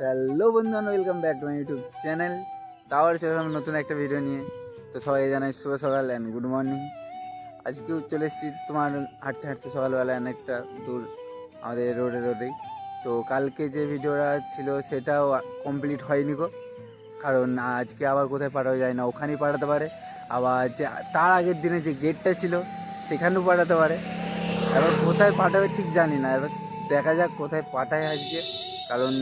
Hello বন্ধুগণ welcome back to my YouTube channel তাও চলে নতুন একটা ভিডিও নিয়ে। তো সবাই জানাই শুভ সকাল অ্যান্ড গুড মর্নিং আজকেও চলে এসেছি তোমার হাঁটতে হাঁটতে সকালবেলা অনেকটা দূর আমাদের রোডে রোডেই তো কালকে যে ভিডিওটা ছিল সেটাও কমপ্লিট হয়নি গো। কারণ আজকে আবার কোথায় পাঠানো যায় না, ওখানেই পাঠাতে পারে। আবার যে তার আগের দিনে যে গেটটা ছিল, সেখানেও পাঠাতে পারে। এবার কোথায় পাঠাবে ঠিক জানি না। এবার দেখা যাক কোথায় পাঠায় আজকে। কারণ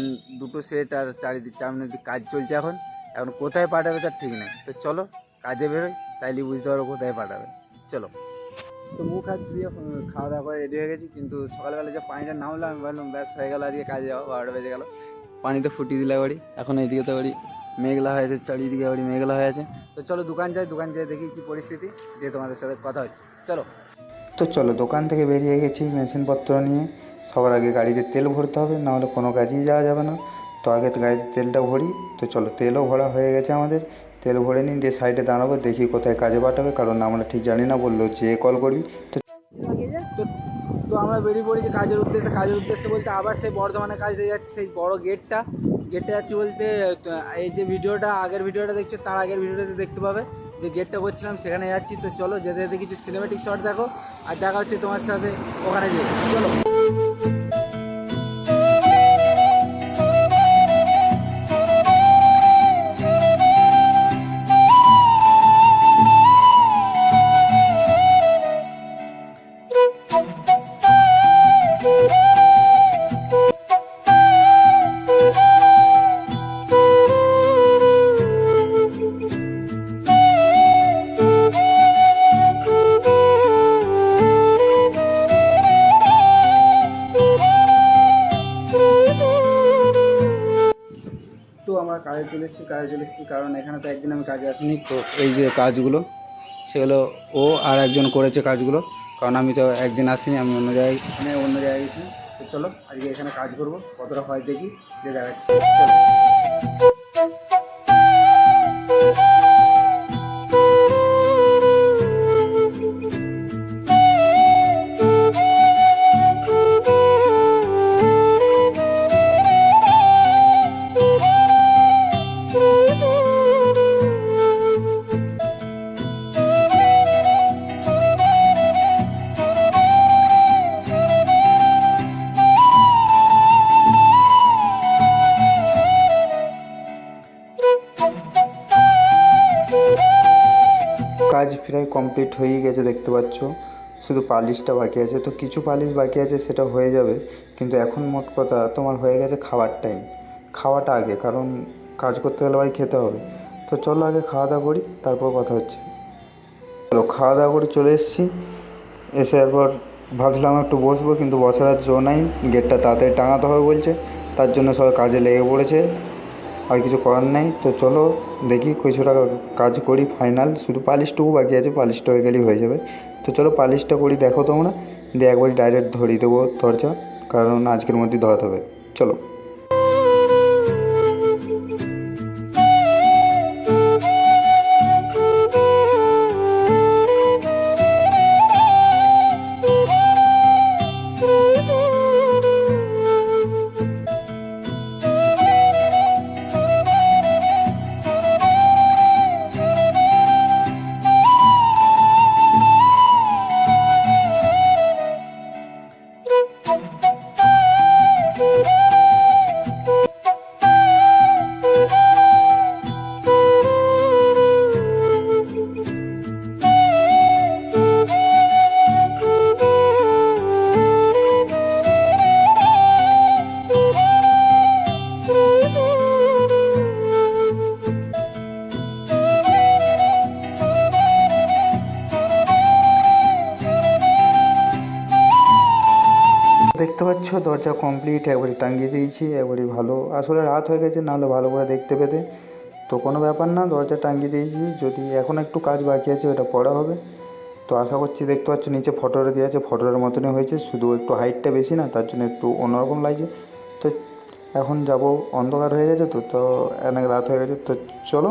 দুটো সেট আর চারিদিক চামনের দিক কাজ চলছে এখন। এখন কোথায় পাঠাবে তার ঠিক নেই। তো চলো কাজে বেরোই তাইলে বুঝতে পারব কোথায় পাঠাবে। চলো। তো মুখ হাত দিয়ে খাওয়া দাওয়া করে রেডি হয়ে গেছি কিন্তু সকালবেলা যে পানিটা নামলো আমি ভাবলাম ব্যাস হয়ে গেল আজকে কাজে যাওয়া বারোটা বেজে গেল। পানিতে ফুটিয়ে দিলে বাড়ি। এখন এইদিকে তো বাড়ি মেঘলা হয়ে আছে চারিদিকে বাড়ি মেঘলা হয়ে আছে। তো চলো দোকান যাই দোকান যাই দেখি কি পরিস্থিতি দিয়ে তোমাদের সাথে কথা হচ্ছে। চলো। তো চলো দোকান থেকে বেরিয়ে গেছি মেশিনপত্র নিয়ে। সবার আগে গাড়িতে তেল ভরতে হবে, নাহলে কোনো কাজেই যাওয়া যাবে না। তো আগে গাড়িতে তেলটা ভরি, তো চলো তেলও ভরা হয়ে গেছে আমাদের। তেল ভরে নিন দিয়ে সাইডে দাঁড়াবো, দেখি কোথায় কাজে পাঠাবে কারণ আমরা ঠিক জানি না, বলল যে কল করবি তো তো আমরা বেরিয়ে পড়েছি কাজের উদ্দেশ্যে কাজের উদ্দেশ্যে বলতে আবার সেই বর্ধমানে কাজ দিয়ে যাচ্ছে, সেই বড় গেটটা। গেটে যাচ্ছি বলতে এই যে ভিডিওটা, আগের ভিডিওটা দেখছ, তার আগের ভিডিওটাতে দেখতে পাবে। যে গেটটা করছিলাম সেখানে যাচ্ছি। তো চলো, যেতে যেতে কিছু সিনেমেটিক শট দেখো, আর দেখা হচ্ছে তোমার সাথে, ওখানে যেয়ে। চলো। তো আমরা কাজে চলে এসেছি, কাজে চলে এসেছি, কারণ এখানে তো একদিন আমি কাজে আসিনি। তো এই যে কাজগুলো, সেগুলো ও আর একজন করেছে কাজগুলো, কারণ আমি তো একদিন আসিনি, আমি অন্য জায়গায় মানে অন্য জায়গায় গেছি তো চলো, আজকে এখানে কাজ করব, কতটা হয় দেখি, যে দেখাচ্ছি। চলো। কাজ প্রায় কমপ্লিট হয়েই গেছে, দেখতে পাচ্ছ। শুধু পালিশটা বাকি আছে। তো কিছু পালিশ বাকি আছে, সেটা হয়ে যাবে। কিন্তু এখন মোট কথা, তোমার হয়ে গেছে খাওয়ার টাইম খাওয়াটা আগে, কারণ কাজ করতে গেলে ভাই খেতে হবে। তো চলো আগে খাওয়া দাওয়া করি, তারপর কথা হচ্ছে। চলো খাওয়া দাওয়া করে চলে এসেছি। এসে এরপর ভাবছিলাম একটু বসবো, কিন্তু বসার আর জো নাই। গেটটা তাড়াতাড়ি টাঙাতে হবে বলছে। তার জন্য সবাই কাজে লেগে পড়েছে। আর কিছু করার নেই। তো চলো দেখি কিছুটা কাজ করি ফাইনাল শুধু পালিশটুকু বাকি আছে, পালিশটা হয়ে গেলেই হয়ে যাবে। তো চলো পালিশটা করি, দেখো তোমরা। দিয়ে একবার ডাইরেক্ট ধরিয়ে দেবো দরজা কারণ আজকের মধ্যেই ধরাতে হবে। চলো। দেখতে পাচ্ছ, দরজা কমপ্লিট একবারে টাঙিয়ে দিয়েছি একবারে ভালো। আসলে রাত হয়ে গেছে, নাহলে ভালো করে দেখতে পেতে। তো কোনো ব্যাপার না, দরজা টাঙিয়ে দিয়েছি। যদি এখন একটু কাজ বাকি আছে, ওটা পড়া হবে। তো আশা করছি, দেখতে পাচ্ছ, নিচে ফটোটা দেওয়া আছে। ফটোটার মতনই হয়েছে, শুধু একটু হাইটটা বেশি না, তার জন্য একটু অন্যরকম লাগছে। তো এখন যাব, অন্ধকার হয়ে গেছে তো তো অনেক রাত হয়ে গেছে। তো চলো,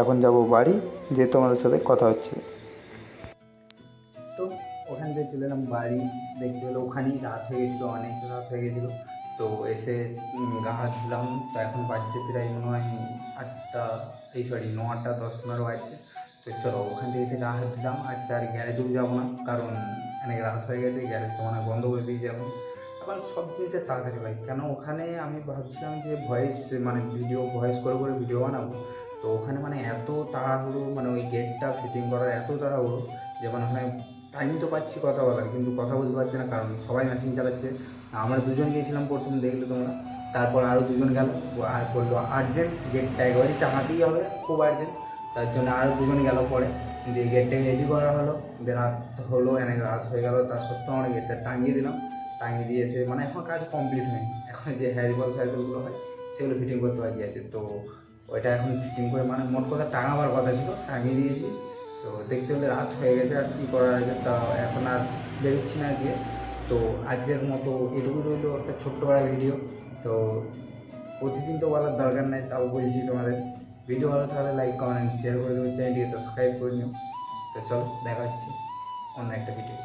এখন যাব বাড়ি যে তোমাদের সাথে কথা হচ্ছে। এলাম বাড়ি, দেখতে পেল ওখানেই রাত হয়ে গেছিল অনেক রাত হয়ে গেছিল। তো এসে গা হাত ধুলাম, তো এখন বাজছে প্রায় মনে হয় আটটা, এই সরি নটা দশ পনেরো বাজছে। তো চলো, ওখান থেকে এসে গা হাত দিলাম আজকে আর গ্যারেজেও যাব না, কারণ অনেক রাত হয়ে গেছে গ্যারেজ তো মানে বন্ধ করে দিয়েছে এখন এখন সব জিনিসের তাড়াতাড়ি হয় কেন ওখানে আমি ভাবছিলাম যে ভয়েস মানে ভিডিও ভয়েস করে করে ভিডিও বানাবো। তো ওখানে মানে এত তাড়াহুড়ো মানে ওই গেটটা ফিটিং করার এত তাড়াহুড়ো, যে মানে ওখানে টাইম তো পাচ্ছি কথা বলার, কিন্তু কথা বলতে পারছি না, কারণ সবাই মেশিন চালাচ্ছে। আমরা দুজন গিয়েছিলাম প্রথম, দেখলে তোমরা। তারপর আরও দুজন গেল আর বলল আর্জেন্ট গেটটা একবারই টাঙাতেই হবে, খুব আর্জেন্ট তার জন্য আরও দুজন গেল পরে। দিয়ে গেটটাকে রেডি করা হলো। দিয়ে রাত হলো অনেক রাত হয়ে গেল, তার সত্ত্বেও আমরা গেটটা টাঙিয়ে দিলাম। টাঙিয়ে দিয়ে এসে মানে এখন কাজ কমপ্লিট হয়নি। এখন যে হ্যারিবল ফ্যারিবলগুলো হয়, সেগুলো ফিটিং করতে বাকি আছে। তো ওইটা এখন ফিটিং করে মানে মোট কথা টাঙাবার কথা ছিল, টাঙিয়ে দিয়েছি। তো দেখতে হলে রাত হয়ে গেছে আর কী করার আছে তা এখন আর বেরোচ্ছি না আজকে। তো আজকের মতো এটুকু রইল একটা ছোট্ট বড় ভিডিও তো প্রতিদিন তো বলার দরকার নেই, তাও বলছি তোমাদের। ভিডিও ভালো থাকলে লাইক কমেন্ট শেয়ার করে দেবো চ্যানেলটিকে সাবস্ক্রাইব করে নিও। তো চল, দেখা হচ্ছে অন্য একটা ভিডিও